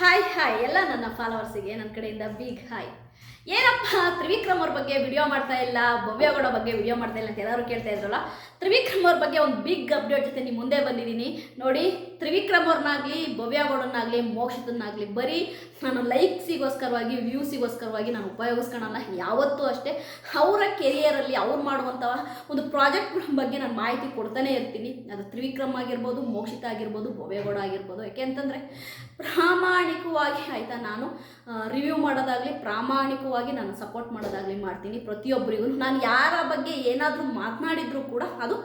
Hi hi ಎಲ್ಲ ನನ್ನ ಫಾಲೋವರ್ಸಿಗೆ ನನ್ನ ಕಡೆಯಿಂದ ಬಿಗ್ ಹಾಯ್ ಏನಪ್ಪ, ತ್ರಿವಿಕ್ರಮ್ ಅವ್ರ ಬಗ್ಗೆ ವಿಡಿಯೋ ಮಾಡ್ತಾ ಇಲ್ಲ ಭವ್ಯಗೌಡ ಬಗ್ಗೆ ವಿಡಿಯೋ ಮಾಡ್ತಾ ಇಲ್ಲ ಅಂತ ಎಲ್ಲರೂ ಕೇಳ್ತಾ ಇದ್ರಲ್ಲ? ತ್ರಿವಿಕ್ರಮ್ ಅವ್ರ ಬಗ್ಗೆ ಒಂದು ಬಿಗ್ ಅಪ್ಡೇಟ್ ಜೊತೆ ನಿಮ್ಮ ಮುಂದೆ ಬಂದಿದ್ದೀನಿ. ನೋಡಿ, ತ್ರಿವಿಕ್ರಮ್ ಅವ್ರನ್ನಾಗಲಿ ಭವ್ಯಗೌಡನಾಗಲಿ ಮೋಕ್ಷಿತನಾಗಲಿ ಬರೀ ನಾನು ಲೈಕ್ಸಿಗೋಸ್ಕರವಾಗಿ ವ್ಯೂಸಿಗೋಸ್ಕರವಾಗಿ ನಾನು ಉಪಯೋಗಿಸ್ಕೊಳಲ್ಲ ಯಾವತ್ತೂ ಅಷ್ಟೇ. ಅವರ ಕೆರಿಯರಲ್ಲಿ ಅವ್ರು ಮಾಡುವಂಥ ಒಂದು ಪ್ರಾಜೆಕ್ಟ್ಗಳ ಬಗ್ಗೆ ನಾನು ಮಾಹಿತಿ ಕೊಡ್ತಾನೆ ಇರ್ತೀನಿ. ಅದು ತ್ರಿವಿಕ್ರಮ್ ಆಗಿರ್ಬೋದು, ಮೋಕ್ಷಿತ ಆಗಿರ್ಬೋದು ಭವ್ಯಗೌಡ ಆಗಿರ್ಬೋದು. ಯಾಕೆ ಅಂತಂದರೆ ಪ್ರಾಮಾಣಿಕವಾಗಿ ಆಯಿತಾ ನಾನು? ರಿವ್ಯೂ ಮಾಡೋದಾಗಲಿ, ಪ್ರಾಮಾಣಿಕವಾಗಿ ನಾನು ಸಪೋರ್ಟ್ ಮಾಡೋದಾಗಲಿ ಮಾಡ್ತೀನಿ ಪ್ರತಿಯೊಬ್ಬರಿಗೂ. ನಾನು ಯಾರ ಬಗ್ಗೆ ಏನಾದರೂ ಮಾತನಾಡಿದ್ರು ಕೂಡ ಅದು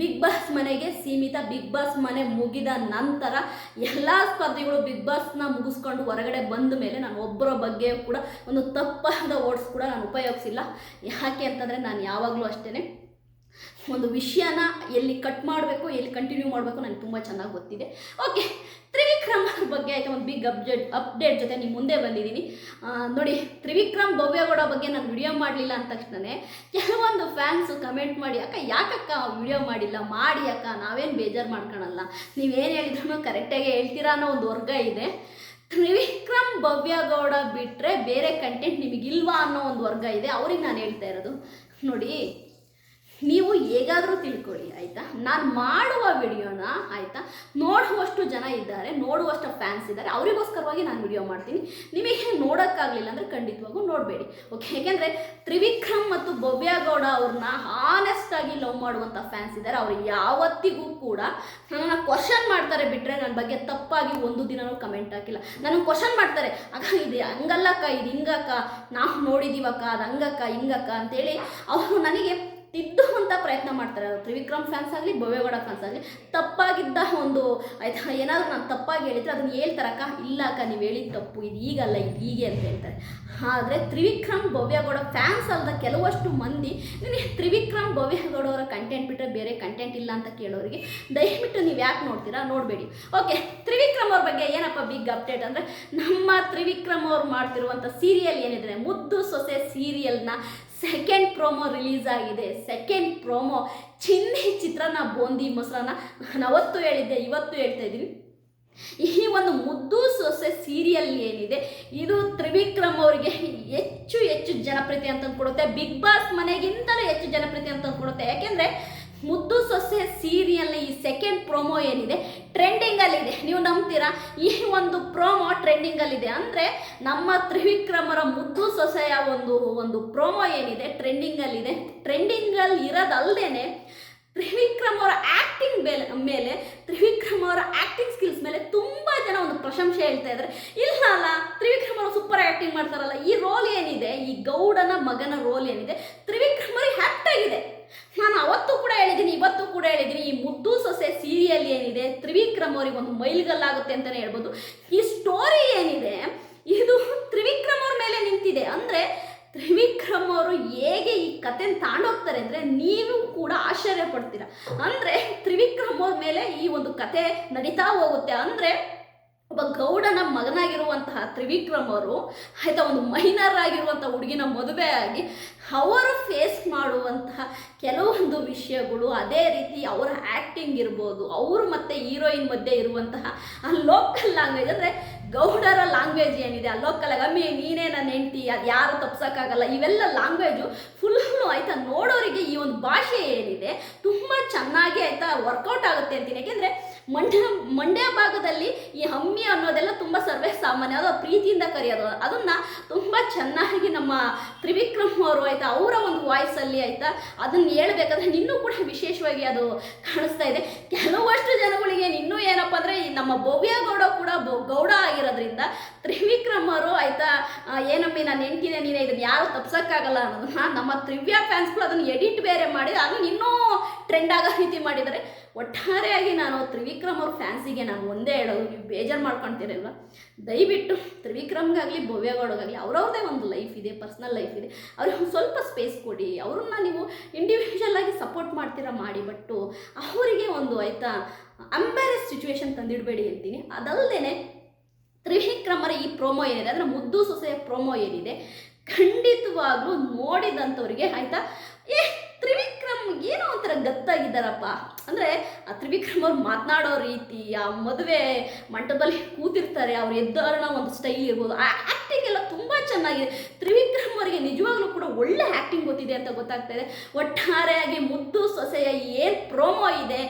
ಬಿಗ್ ಬಾಸ್ ಮನೆಗೆ ಸೀಮಿತ. ಬಿಗ್ ಬಾಸ್ ಮನೆ ಮುಗಿದ ನಂತರ ಎಲ್ಲ ಸ್ಪರ್ಧಿಗಳು ಬಿಗ್ ಬಾಸ್ನ ಮುಗಿಸ್ಕೊಂಡು ಹೊರಗಡೆ ಬಂದ ಮೇಲೆ ನಾನು ಒಬ್ಬರ ಬಗ್ಗೆ ಕೂಡ ಒಂದು ತಪ್ಪಾದ ವರ್ಡ್ಸ್ ಕೂಡ ನಾನು ಉಪಯೋಗಿಸಿಲ್ಲ. ಯಾಕೆ ಅಂತಂದರೆ ನಾನು ಯಾವಾಗಲೂ ಅಷ್ಟೇ ಒಂದು ವಿಷಯನ ಎಲ್ಲಿ ಕಟ್ ಮಾಡಬೇಕು, ಎಲ್ಲಿ ಕಂಟಿನ್ಯೂ ಮಾಡಬೇಕು ನನಗೆ ತುಂಬ ಚೆನ್ನಾಗಿ ಗೊತ್ತಿದೆ. ಓಕೆ ತ್ರಿವಿಕ್ರಮ್ ಬಗ್ಗೆ ಆಯಿತು? ಒಂದು ಬಿಗ್ ಅಪ್ಡೇಟ್ ಅಪ್ಡೇಟ್ ಜೊತೆ ನಿಮ್ಮ ಮುಂದೆ ಬಂದಿದ್ದೀನಿ. ನೋಡಿ, ತ್ರಿವಿಕ್ರಮ್ ಭವ್ಯಗೌಡ ಬಗ್ಗೆ ನಾನು ವಿಡಿಯೋ ಮಾಡಲಿಲ್ಲ ಅಂದ ತಕ್ಷಣ ಕೆಲವೊಂದು ಫ್ಯಾನ್ಸು ಕಮೆಂಟ್ ಮಾಡಿ, ಅಕ್ಕ, ಯಾಕಕ್ಕ ವಿಡಿಯೋ ಮಾಡಿಲ್ಲ? ಮಾಡಿ ಅಕ್ಕ, ನಾವೇನು ಬೇಜಾರು ಮಾಡ್ಕೊಳಲ್ಲ? ನೀವೇನು ಹೇಳಿದ್ರು ಕರೆಕ್ಟಾಗಿ ಹೇಳ್ತೀರಾ ಅನ್ನೋ ಒಂದು ವರ್ಗ ಇದೆ. ತ್ರಿವಿಕ್ರಮ್ ಭವ್ಯಗೌಡ ಬಿಟ್ಟರೆ ಬೇರೆ ಕಂಟೆಂಟ್ ನಿಮಗಿಲ್ವಾ ಅನ್ನೋ ಒಂದು ವರ್ಗ ಇದೆ. ಅವ್ರಿಗೆ ನಾನು ಹೇಳ್ತಾ ಇರೋದು. ನೋಡಿ ನೀವು ಹೇಗಾದರೂ ತಿಳ್ಕೊಳ್ಳಿ, ಆಯಿತಾ? ನಾನು ಮಾಡುವ ವಿಡಿಯೋನ, ಆಯಿತಾ? ನೋಡುವಷ್ಟು ಜನ ಇದ್ದಾರೆ, ನೋಡುವಷ್ಟು ಫ್ಯಾನ್ಸ್ ಇದ್ದಾರೆ, ಅವರಿಗೋಸ್ಕರವಾಗಿ ನಾನು ವಿಡಿಯೋ ಮಾಡ್ತೀನಿ. ನಿಮಗೆ ನೋಡೋಕ್ಕಾಗಲಿಲ್ಲ ಅಂದರೆ ಖಂಡಿತವಾಗೂ ನೋಡಬೇಡಿ ಓಕೆ ಏಕೆಂದರೆ ತ್ರಿವಿಕ್ರಮ್ ಮತ್ತು ಭವ್ಯಗೌಡ ಅವ್ರನ್ನ ಆನೆಸ್ಟಾಗಿ ಲವ್ ಮಾಡುವಂಥ ಫ್ಯಾನ್ಸ್ ಇದ್ದಾರೆ. ಅವ್ರು ಯಾವತ್ತಿಗೂ ಕೂಡ ನನ್ನನ್ನು ಕ್ವಶನ್ ಮಾಡ್ತಾರೆ ಬಿಟ್ಟರೆ ನನ್ನ ಬಗ್ಗೆ ತಪ್ಪಾಗಿ ಒಂದು ದಿನನೂ ಕಮೆಂಟ್ ಹಾಕಿಲ್ಲ. ನನಗೆ ಕ್ವಶನ್ ಮಾಡ್ತಾರೆ ಅಕ್ಕ ಇದು ಹಂಗಲ್ಲಕ್ಕ ಇದು ಹಿಂಗಕ್ಕ, ನಾವು ನೋಡಿದ್ದೀವಕ್ಕ ಅದು ಹಂಗಕ್ಕ, ಹಿಂಗಕ್ಕ ಅಂತೇಳಿ ಅವರು ನನಗೆ ತಿದ್ದುವಂಥ ಪ್ರಯತ್ನ ಮಾಡ್ತಾರೆ. ತ್ರಿವಿಕ್ರಮ್ ಫ್ಯಾನ್ಸ್ ಆಗಲಿ, ಭವ್ಯಗೌಡ ಫ್ಯಾನ್ಸ್ ಆಗಲಿ, ತಪ್ಪಾಗಿದ್ದ ಒಂದು, ಆಯ್ತಾ, ಏನಾದರೂ ನಾನು ತಪ್ಪಾಗಿ ಹೇಳಿದ್ರೆ ಅದನ್ನು ಹೇಳ್ತಾರಕ್ಕ ಇಲ್ಲ ಅಕ್ಕ, ನೀವು ಹೇಳಿದ ತಪ್ಪು, ಇದು ಈಗಲ್ಲ, ಇದು ಹೀಗೆ ಅಂತ ಹೇಳ್ತಾರೆ. ಆದರೆ ತ್ರಿವಿಕ್ರಮ್ ಭವ್ಯಗೌಡ ಫ್ಯಾನ್ಸ್ ಅಲ್ಲದ ಕೆಲವಷ್ಟು ಮಂದಿ ನಿಮಗೆ ತ್ರಿವಿಕ್ರಮ್ ಭವ್ಯಗೌಡ ಅವರ ಕಂಟೆಂಟ್ ಬಿಟ್ಟರೆ ಬೇರೆ ಕಂಟೆಂಟ್ ಇಲ್ಲ ಅಂತ ಕೇಳೋರಿಗೆ, ದಯವಿಟ್ಟು ನೀವು ಯಾಕೆ ನೋಡ್ತೀರಾ? ನೋಡಬೇಡಿ. ಓಕೆ ತ್ರಿವಿಕ್ರಮ್ ಅವ್ರ ಬಗ್ಗೆ ಏನಪ್ಪ ಬಿಗ್ ಅಪ್ಡೇಟ್ ಅಂದರೆ, ನಮ್ಮ ತ್ರಿವಿಕ್ರಮ್ ಅವ್ರು ಮಾಡ್ತಿರುವಂಥ ಸೀರಿಯಲ್ ಏನಿದೆ ಮುದ್ದು ಸೊಸೆ ಸೀರಿಯಲ್ನ ಸೆಕೆಂಡ್ ಪ್ರೋಮೋ ರಿಲೀಸ್ ಆಗಿದೆ. ಸೆಕೆಂಡ್ ಪ್ರೋಮೋ ಚಿನ್ನಿ ಚಿತ್ರಾನ್ನ ಬೂಂದಿ ಮೊಸರನ್ನ ನಾನು ಅವತ್ತು ಹೇಳಿದ್ದೆ, ಇವತ್ತು ಹೇಳ್ತಾ ಇದ್ದೀನಿ. ಈ ಒಂದು ಮುದ್ದು ಸೊಸೆ ಸೀರಿಯಲ್ ಏನಿದೆ, ಇದು ತ್ರಿವಿಕ್ರಮ್ ಅವರಿಗೆ ಹೆಚ್ಚು ಹೆಚ್ಚು ಜನಪ್ರಿಯತೆ ಅಂತ ಕೊಡುತ್ತೆ ಬಿಗ್ ಬಾಸ್ ಮನೆಗಿಂತಲೂ ಹೆಚ್ಚು ಜನಪ್ರಿಯತೆ ಅಂತ ಕೊಡುತ್ತೆ ಯಾಕೆಂದರೆ ಮುದ್ದು ಸೊಸೆ ಸೀರಿಯಲ್ನ ಈ ಸೆಕೆಂಡ್ ಪ್ರೋಮೋ ಏನಿದೆ? ಟ್ರೆಂಡಿಂಗಲ್ಲಿದೆ ನೀವು ನಂಬ್ತೀರಾ? ಈ ಒಂದು ಪ್ರೋಮೋ ಟ್ರೆಂಡಿಂಗಲ್ಲಿದೆ ಅಂದರೆ ನಮ್ಮ ತ್ರಿವಿಕ್ರಮರ ಮುದ್ದು ಸೊಸೆಯ ಒಂದು ಒಂದು ಪ್ರೋಮೋ ಏನಿದೆ? ಟ್ರೆಂಡಿಂಗಲ್ಲಿದೆ ಟ್ರೆಂಡಿಂಗಲ್ಲಿ ಇರೋದಲ್ಲದೆ ತ್ರಿವಿಕ್ರಮ್ ಅವರ ಆ್ಯಕ್ಟಿಂಗ್ ಮೇಲೆ ಮೇಲೆ ತ್ರಿವಿಕ್ರಮ್ ಅವರ ಆ್ಯಕ್ಟಿಂಗ್ ಸ್ಕಿಲ್ಸ್ ಮೇಲೆ ತುಂಬ ಜನ ಒಂದು ಪ್ರಶಂಸೆ ಹೇಳ್ತಾ ಇದ್ದಾರೆ ಇಲ್ಲ ಅಲ್ಲ ತ್ರಿವಿಕ್ರಮ್ ಅವರು ಸೂಪರ್ ಆ್ಯಕ್ಟಿಂಗ್ ಮಾಡ್ತಾರಲ್ಲ. ಈ ರೋಲ್ ಏನಿದೆ? ಈ ಗೌಡನ ಮಗನ ರೋಲ್ ಏನಿದೆ? ತ್ರಿವಿಕ್ರಮ್ ಅವ್ರಿಗೆ ಹ್ಯಾಕ್ಟ್ ಆಗಿದೆ ನಾನು ಅವತ್ತು ಕೂಡ ಹೇಳಿದ್ದೀನಿ ಇವತ್ತು ಕೂಡ ಹೇಳಿದ್ದೀನಿ ಈ ಮುದ್ದು ಸೊಸೆ ಸೀರಿಯಲ್ ಏನಿದೆ ತ್ರಿವಿಕ್ರಮ್ ಅವರಿಗೆ ಒಂದು ಮೈಲ್ಗಲ್ಲಾಗುತ್ತೆ ಅಂತಲೇ ಹೇಳ್ಬೋದು. ಈ ಸ್ಟೋರಿ ಏನಿದೆ, ಇದು ತ್ರಿವಿಕ್ರಮ್ ಅವ್ರ ಮೇಲೆ ನಿಂತಿದೆ. ಅಂದರೆ ತ್ರಿವಿಕ್ರಮ್ ಅವರು ಹೇಗೆ ಈ ಕಥೆನ ತಾಂಡೋಗ್ತಾರೆ ಅಂದರೆ ನೀವು ಕೂಡ ಆಶ್ಚರ್ಯ ಪಡ್ತೀರಾ. ಅಂದರೆ ತ್ರಿವಿಕ್ರಮ್ ಅವ್ರ ಮೇಲೆ ಈ ಒಂದು ಕತೆ ನಡೀತಾ ಹೋಗುತ್ತೆ. ಅಂದರೆ ಒಬ್ಬ ಗೌಡನ ಮಗನಾಗಿರುವಂತಹ ತ್ರಿವಿಕ್ರಮ್ ಅವರು, ಆಯಿತಾ ಒಂದು ಮೈನರ್ ಆಗಿರುವಂಥ ಹುಡುಗಿನ ಮದುವೆ ಆಗಿ ಅವರು ಫೇಸ್ ಮಾಡುವಂತಹ ಕೆಲವೊಂದು ವಿಷಯಗಳು, ಅದೇ ರೀತಿ ಅವರ ಆ್ಯಕ್ಟಿಂಗ್ ಇರ್ಬೋದು, ಅವರು ಮತ್ತು ಹೀರೋಯಿನ್ ಮಧ್ಯೆ ಇರುವಂತಹ ಆ ಲೋಕಲ್ ಲ್ಯಾಂಗ್ವೇಜ್ ಅಂದರೆ ಗೌಡರ ಲ್ಯಾಂಗ್ವೇಜ್ ಏನಿದೆ, ಆ ಲೋಕಲ್ ಅಮ್ಮಿ, ನೀನೇ ನನ್ನ ಹೆಂಡತಿ, ಅದು ಯಾರು ತಪ್ಸೋಕ್ಕಾಗಲ್ಲ. ಇವೆಲ್ಲ ಲ್ಯಾಂಗ್ವೇಜು ಫುಲ್ಲು ಆಯಿತಾ ನೋಡೋರಿಗೆ ಈ ಒಂದು ಭಾಷೆ ಏನಿದೆ, ತುಂಬ ಚೆನ್ನಾಗಿ ಆಯಿತಾ ವರ್ಕೌಟ್ ಆಗುತ್ತೆ ಅಂತೀನಿ. ಯಾಕೆಂದರೆ ಮಂಡ್ಯ ಮಂಡ್ಯ ಭಾಗದಲ್ಲಿ ಈ ಹಮ್ಮಿ ಅನ್ನೋದೆಲ್ಲ ತುಂಬ ಸರ್ವೇ ಸಾಮಾನ್ಯ. ಅದು ಪ್ರೀತಿಯಿಂದ ಕರೆಯೋದು. ಅದನ್ನು ತುಂಬ ಚೆನ್ನಾಗಿ ನಮ್ಮ ತ್ರಿವಿಕ್ರಮ್ ಅವರು ಆಯಿತಾ, ಅವರ ಒಂದು ವಾಯ್ಸಲ್ಲಿ ಆಯಿತಾ ಅದನ್ನು ಹೇಳ್ಬೇಕಂದ್ರೆ ಇನ್ನೂ ಕೂಡ ವಿಶೇಷವಾಗಿ ಅದು ಕಾಣಿಸ್ತಾ ಇದೆ. ಕೆಲವಷ್ಟು ಜನಗಳಿಗೆ ಇನ್ನೂ ಏನಪ್ಪ ಅಂದರೆ ಈ ನಮ್ಮ ಭವ್ಯಗೌಡ ಕೂಡ ಬೊ- ಗೌಡ ಆಗಿರೋದ್ರಿಂದ ತ್ರಿವಿಕ್ರಮ್ ಅವರು ಆಯಿತಾ ಏನಮ್ಮಿ ನಾನು ಹೆಂಡ್ತಿನೇ, ನೀನೇ ಇದನ್ನು ಯಾರು ತಪ್ಸೋಕ್ಕಾಗಲ್ಲ ಅನ್ನೋದನ್ನ ನಮ್ಮ ತ್ರಿವ್ಯ ಫ್ಯಾನ್ಸ್ಗಳು ಅದನ್ನು ಎಡಿಟ್ ಬೇರೆ ಮಾಡಿ ಅದನ್ನು ಇನ್ನೂ ಟ್ರೆಂಡ್ ಆಗೋ ರೀತಿ ಮಾಡಿದ್ದಾರೆ. ಒಟ್ಟಾರೆಯಾಗಿ ನಾನು ತ್ರಿವಿಕ್ರಮ್ ಅವ್ರ ಫ್ಯಾನ್ಸಿಗೆ ನಾನು ಒಂದೇ ಹೇಳೋದು, ನೀವು ಬೇಜಾರು ಮಾಡ್ಕೊಳ್ತೀರಲ್ವ ದಯವಿಟ್ಟು ತ್ರಿವಿಕ್ರಮ್ಗಾಗಲಿ, ಭವ್ಯಗೌಡಗಾಗಲಿ ಅವ್ರವ್ರದೇ ಒಂದು ಲೈಫ್ ಇದೆ ಪರ್ಸ್ನಲ್ ಲೈಫ್ ಇದೆ. ಅವ್ರಿಗೆ ಸ್ವಲ್ಪ ಸ್ಪೇಸ್ ಕೊಡಿ. ಅವ್ರನ್ನ ನೀವು ಇಂಡಿವಿಜುವಲ್ ಆಗಿ ಸಪೋರ್ಟ್ ಮಾಡ್ತೀರಾ, ಮಾಡಿ ಬಟ್ಟು ಅವರಿಗೆ ಒಂದು ಆಯಿತಾ ಅಂಬ್ಯಾರೆಸ್ ಸಿಚುವೇಶನ್ ತಂದಿಡಬೇಡಿ ಅಂತೀನಿ. ಅದಲ್ಲದೆ ತ್ರಿವಿಕ್ರಮರ ಈ ಪ್ರೋಮೋ ಏನಿದೆ, ಅಂದರೆ ಮುದ್ದು ಸೊಸೆಯ ಪ್ರೋಮೋ ಏನಿದೆ, ಖಂಡಿತವಾಗ್ಲೂ ನೋಡಿದಂಥವ್ರಿಗೆ ಆಯಿತಾ, ಏ ಏನೋ ಒಂಥರ ಗತ್ತಾಗಿದ್ದಾರಪ್ಪ. ಅಂದರೆ ಆ ತ್ರಿವಿಕ್ರಮ್ ಅವ್ರು ಮಾತನಾಡೋ ರೀತಿ, ಆ ಮದುವೆ ಮಂಟಪದಲ್ಲಿ ಕೂತಿರ್ತಾರೆ, ಅವ್ರು ಎದ್ದಾರಣ ಒಂದು ಸ್ಟೈಲ್ ಇರ್ಬೋದು. ಆ ಆ್ಯಕ್ಟಿಂಗ್ ಎಲ್ಲ ತುಂಬ ಚೆನ್ನಾಗಿದೆ. ತ್ರಿವಿಕ್ರಮ್ ಅವರಿಗೆ ನಿಜವಾಗ್ಲೂ ಕೂಡ ಒಳ್ಳೆ ಆ್ಯಕ್ಟಿಂಗ್ ಗೊತ್ತಿದೆ ಅಂತ ಗೊತ್ತಾಗ್ತಾ ಇದೆ. ಒಟ್ಟಾರೆಯಾಗಿ ಮುದ್ದು ಸೊಸೆಯ ಏನು ಪ್ರೋಮೋ ಇದೆ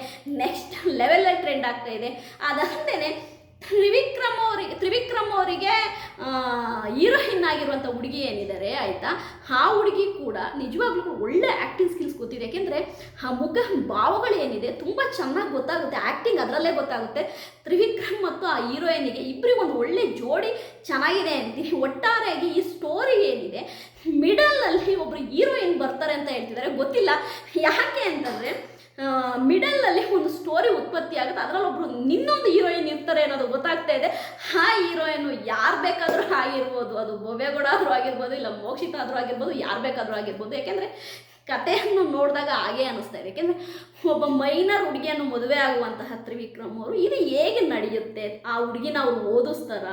ನೆಕ್ಸ್ಟ್ ಲೆವೆಲಲ್ಲಿ ಟ್ರೆಂಡ್ ಆಗ್ತಾ ಇದೆ. ಅದಲ್ಲದೆ ತ್ರಿವಿಕ್ರಮ್ ಅವರಿಗೆ ತ್ರಿವಿಕ್ರಮ್ ಅವರಿಗೆ ಹೀರೋಯಿನ್ ಆಗಿರುವಂಥ ಹುಡುಗಿ ಏನಿದ್ದಾರೆ ಆಯಿತಾ? ಆ ಹುಡುಗಿ ಕೂಡ ನಿಜವಾಗ್ಲೂ ಒಳ್ಳೆ ಆ್ಯಕ್ಟಿಂಗ್ ಸ್ಕಿಲ್ಸ್ ಗೊತ್ತಿದೆ. ಯಾಕೆಂದರೆ ಆ ಮುಖ ಭಾವಗಳು ಏನಿದೆ ತುಂಬ ಚೆನ್ನಾಗಿ ಗೊತ್ತಾಗುತ್ತೆ. ಆ್ಯಕ್ಟಿಂಗ್ ಅದರಲ್ಲೇ ಗೊತ್ತಾಗುತ್ತೆ. ತ್ರಿವಿಕ್ರಮ್ ಮತ್ತು ಆ ಹೀರೋಯಿನಿಗೆ ಇಬ್ಬರಿಗೆ ಒಂದು ಒಳ್ಳೆ ಜೋಡಿ ಚೆನ್ನಾಗಿದೆ ಅಂತೀನಿ ಒಟ್ಟಾರೆಯಾಗಿ ಈ ಸ್ಟೋರಿ ಏನಿದೆ ಮಿಡಲಲ್ಲಿ ಒಬ್ಬರು ಹೀರೋಯಿನ್ ಬರ್ತಾರೆ ಅಂತ ಹೇಳ್ತಿದ್ದಾರೆ ಗೊತ್ತಿಲ್ಲ. ಯಾಕೆ ಅಂತಂದರೆ ಮಿಡಲಲ್ಲಿ ಒಂದು ಸ್ಟೋರಿ ಉತ್ಪತ್ತಿ ಆಗುತ್ತೆ. ಅದರಲ್ಲಿ ಒಬ್ಬರು ನಿನ್ನೊಂದು ಹೀರೋಯಿನ್ ಇರ್ತಾರೆ ಅನ್ನೋದು ಗೊತ್ತಾಗ್ತಾ ಇದೆ. ಆ ಹೀರೋಯಿನ್ ಯಾರು ಬೇಕಾದರೂ ಆಗಿರ್ಬೋದು. ಅದು ಭವ್ಯಗೌಡ ಆದರೂ ಆಗಿರ್ಬೋದು, ಇಲ್ಲ ಮೋಕ್ಷಿತ ಆದರೂ ಆಗಿರ್ಬೋದು, ಯಾರು ಬೇಕಾದರೂ ಆಗಿರ್ಬೋದು. ಯಾಕೆಂದರೆ ಕಥೆಯನ್ನು ನೋಡಿದಾಗ ಹಾಗೆ ಅನ್ನಿಸ್ತಾ ಇದೆ. ಯಾಕೆಂದರೆ ಒಬ್ಬ ಮೈನರ್ ಹುಡುಗಿಯನ್ನು ಮದುವೆ ಆಗುವಂತಹ ತ್ರಿವಿಕ್ರಮ್ ಅವರು ಇದು ಹೇಗೆ ನಡೆಯುತ್ತೆ? ಆ ಹುಡುಗಿನ ಅವ್ರು ಓದಿಸ್ತಾರ?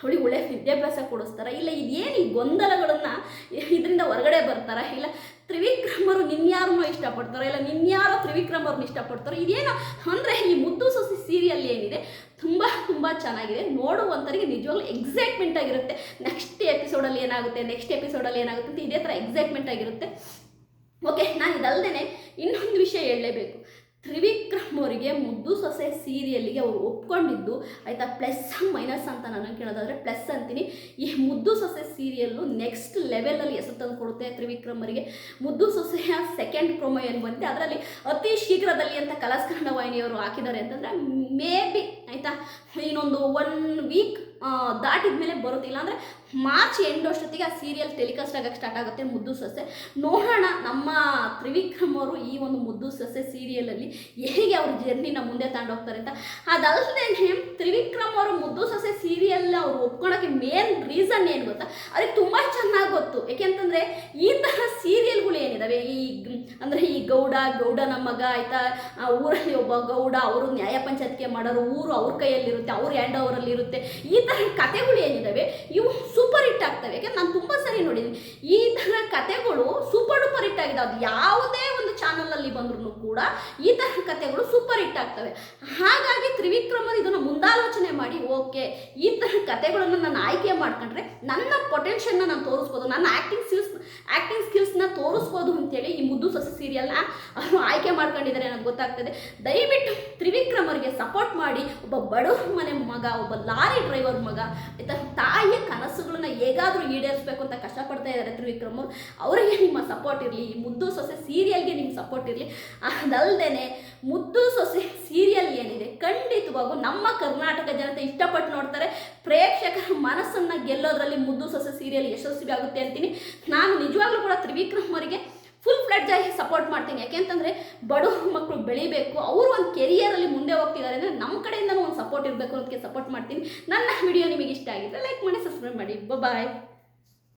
ಅವಳಿಗೆ ಒಳ್ಳೆ ವಿದ್ಯಾಭ್ಯಾಸ ಕೊಡಿಸ್ತಾರ? ಇಲ್ಲ ಇದೇನು ಈ ಗೊಂದಲಗಳನ್ನು ಇದರಿಂದ ಹೊರಗಡೆ ಬರ್ತಾರ? ಇಲ್ಲ ತ್ರಿವಿಕ್ರಮರು ನಿನ್ಯಾರನ್ನು ಇಷ್ಟಪಡ್ತಾರೋ? ಇಲ್ಲ, ನಿನ್ಯಾರೋ ತ್ರಿವಿಕ್ರಮರನ್ನ ಇಷ್ಟಪಡ್ತಾರೋ? ಇದೇನು ಅಂದರೆ ಈ ಮುದ್ದು ಸೊಸಿ ಸೀರಿಯಲ್ ಏನಿದೆ, ತುಂಬ ತುಂಬ ಚೆನ್ನಾಗಿದೆ. ನೋಡುವಂಥರಿಗೆ ನಿಜವಾಗ್ಲೂ ಎಕ್ಸೈಟ್ಮೆಂಟ್ ಆಗಿರುತ್ತೆ. ನೆಕ್ಸ್ಟ್ ಎಪಿಸೋಡಲ್ಲಿ ಏನಾಗುತ್ತೆ ನೆಕ್ಸ್ಟ್ ಎಪಿಸೋಡಲ್ಲಿ ಏನಾಗುತ್ತೆ ಅಂತ ಇದೇ ಥರ ಎಕ್ಸೈಟ್ಮೆಂಟ್ ಆಗಿರುತ್ತೆ. ಓಕೆ ನಾನು ಇದಲ್ದೇ ಇನ್ನೊಂದು ವಿಷಯ ಹೇಳಲೇಬೇಕು. ತ್ರಿವಿಕ್ರಮ್ ಅವರಿಗೆ ಮುದ್ದು ಸೊಸೆ ಸೀರಿಯಲ್ಗೆ ಅವರು ಒಪ್ಕೊಂಡಿದ್ದು. ಆಯಿತಾ? ಪ್ಲಸ್ ಮೈನಸ್ ಅಂತ ನಾನು ಕೇಳೋದಾದರೆ ಪ್ಲಸ್ ಅಂತೀನಿ. ಈ ಮುದ್ದು ಸೊಸೆ ಸೀರಿಯಲ್ಲು ನೆಕ್ಸ್ಟ್ ಲೆವೆಲಲ್ಲಿ ಹೆಸರು ತಂದು ಕೊಡುತ್ತೆ ತ್ರಿವಿಕ್ರಮ್ ಅವರಿಗೆ ಮುದ್ದು ಸೊಸೆಯ ಸೆಕೆಂಡ್ ಪ್ರೊಮೋ ಏನು ಬಂತೆ ಅದರಲ್ಲಿ ಅತಿ ಶೀಘ್ರದಲ್ಲಿ ಅಂತ ಕಲಾಸ್ಕರಣ ವಾಹಿನಿಯವರು ಹಾಕಿದ್ದಾರೆ ಅಂತಂದರೆ ಮೇ ಬಿ ಆಯಿತಾ? ಇನ್ನೊಂದು ಒನ್ ವೀಕ್ ದಾಟಿದ ಮೇಲೆ ಬರುತ್ತಿಲ್ಲ ಅಂದರೆ ಮಾರ್ಚ್ ಎಂಡ್ ಅಷ್ಟೊತ್ತಿಗೆ ಆ ಸೀರಿಯಲ್ ಟೆಲಿಕಾಸ್ಟ್ ಆಗಕ್ಕೆ ಸ್ಟಾರ್ಟ್ ಆಗುತ್ತೆ ಮುದ್ದು ಸೊಸೆ. ನೋಡೋಣ ನಮ್ಮ ತ್ರಿವಿಕ್ರಮ್ ಅವರು ಈ ಒಂದು ಮುದ್ದು ಸೊಸೆ ಸೀರಿಯಲಲ್ಲಿ ಹೇಗೆ ಅವ್ರ ಜರ್ನಿನ ಮುಂದೆ ತಗೊಂಡೋಗ್ತಾರೆ ಅಂತ. ಅದಲ್ಲದೆ ತ್ರಿವಿಕ್ರಮ್ ಅವರು ಮುದ್ದು ಸೊಸೆ ಸೀರಿಯಲ್ ಅವ್ರು ಒಪ್ಕೊಳಕ್ಕೆ ಮೇನ್ ರೀಸನ್ ಏನು ಗೊತ್ತಾ? ಅದಕ್ಕೆ ತುಂಬ ಚೆನ್ನಾಗಿ ಗೊತ್ತು. ಯಾಕೆಂತಂದರೆ ಈ ಥರ ಸೀರಿಯಲ್ಗಳು ಏನಿದಾವೆ ಈ ಅಂದರೆ ಈ ಗೌಡ, ಗೌಡನ ಮಗ ಆಯಿತಾ ಊರಲ್ಲಿ ಒಬ್ಬ ಗೌಡ, ಅವರು ನ್ಯಾಯ ಪಂಚಾಯತ್ಗೆ ಮಾಡೋರು, ಊರು ಅವ್ರ ಕೈಯಲ್ಲಿರುತ್ತೆ, ಅವ್ರು ಹ್ಯಾಂಡ್ ಓವರಲ್ಲಿ ಇರುತ್ತೆ ಈ ಥರ ಕಥೆಗಳು ಏನಿದ್ದಾವೆ ಇವು ಸೂಪರ್ ಹಿಟ್ ಆಗ್ತವೆ. ಯಾಕೆ ನಾನು ತುಂಬ ಸರಿ ನೋಡಿದ್ದೀನಿ ಈ ಥರ ಕಥೆಗಳು ಸೂಪರ್ ಡೂಪರ್ ಹಿಟ್ ಆಗಿದೆ. ಅದು ಯಾವುದೇ ಒಂದು ಚಾನಲಲ್ಲಿ ಬಂದ್ರೂ ಕೂಡ ಈ ಥರ ಕಥೆಗಳು ಸೂಪರ್ ಹಿಟ್ ಆಗ್ತವೆ. ಹಾಗಾಗಿ ತ್ರಿವಿಕ್ರಮರು ಇದನ್ನು ಮುಂದಾಲೋಚನೆ ಮಾಡಿ, ಓಕೆ, ಈ ಥರ ಕಥೆಗಳನ್ನು ನಾನು ಆಯ್ಕೆ ಮಾಡ್ಕೊಂಡ್ರೆ ನನ್ನ ಪೊಟೆನ್ಷಿಯಲ್ನ ನಾನು ತೋರಿಸ್ಬೋದು. ನನ್ನ ಆ್ಯಕ್ಟಿಂಗ್ ಸ್ಕಿಲ್ಸ್ ಆ್ಯಕ್ಟಿಂಗ್ ಸ್ಕಿಲ್ಸ್ನ ತೋರಿಸ್ಬೋದು ಅಂತೇಳಿ ಈ ಮುದ್ದು ಸೊಸೆ ಸೀರಿಯಲ್ನ ಅವರು ಆಯ್ಕೆ ಮಾಡ್ಕೊಂಡಿದ್ದಾರೆ ಅನ್ನೋದು ಗೊತ್ತಾಗ್ತದೆ. ದಯವಿಟ್ಟು ತ್ರಿವಿಕ್ರಮ್ ಅವರಿಗೆ ಸಪೋರ್ಟ್ ಮಾಡಿ. ಒಬ್ಬ ಬಡವ್ರ ಮನೆ ಮಗ, ಒಬ್ಬ ಲಾರಿ ಡ್ರೈವರ್ ಮಗ, ಆಯ್ತ? ತಾಯಿಯ ಕನಸುಗಳನ್ನ ಹೇಗಾದರೂ ಈಡೇರಿಸಬೇಕು ಅಂತ ಕಷ್ಟಪಡ್ತಾ ಇದ್ದಾರೆ ತ್ರಿವಿಕ್ರಮ್ ಅವರು ಅವರಿಗೆ ನಿಮ್ಮ ಸಪೋರ್ಟ್ ಇರಲಿ. ಈ ಮುದ್ದು ಸೊಸೆ ಸೀರಿಯಲ್ಗೆ ನಿಮ್ಮ ಸಪೋರ್ಟ್ ಇರಲಿ. ಅದಲ್ಲದೆ ಮುದ್ದು ಸೊಸೆ ಸೀರಿಯಲ್ ಏನಿದೆ ಖಂಡಿತವಾಗೂ ನಮ್ಮ ಕರ್ನಾಟಕ ಜನತೆ ಇಷ್ಟಪಟ್ಟು ನೋಡ್ತಾರೆ. ಪ್ರೇಕ್ಷಕರ ಮನಸ್ಸನ್ನು ಗೆಲ್ಲೋದ್ರಲ್ಲಿ ಮುದ್ದು ಸೊಸೆ ಸೀರಿಯಲ್ ಯಶಸ್ವಿ ಆಗುತ್ತೆ ಅಂತೀನಿ. ನಾನು ನಿಜವಾಗ್ಲೂ ಕೂಡ ತ್ರಿವಿಕ್ರಮ್ ಅವರಿಗೆ ಫುಲ್ ಫ್ಲಡ್ಜ್ ಆಗಿ ಸಪೋರ್ಟ್ ಮಾಡ್ತೀನಿ. ಯಾಕೆಂತಂದರೆ ಬಡವ್ರ ಮಕ್ಕಳು ಬೆಳಿಬೇಕು. ಅವರು ಒಂದು ಕೆರಿಯರಲ್ಲಿ ಮುಂದೆ ಹೋಗ್ತಿದ್ದಾರೆ ಅಂದರೆ ನಮ್ಮ ಕಡೆಯಿಂದನೂ ಒಂದು ಸಪೋರ್ಟ್ ಇರಬೇಕು ಅದಕ್ಕೆ ಸಪೋರ್ಟ್ ಮಾಡ್ತೀನಿ. ನನ್ನ ವಿಡಿಯೋ ನಿಮಗೆ ಇಷ್ಟ ಆಗಿದ್ರೆ ಲೈಕ್ ಮಾಡಿ ಸಬ್ಸ್ಕ್ರೈಬ್ ಮಾಡಿ. ಬಾಯ್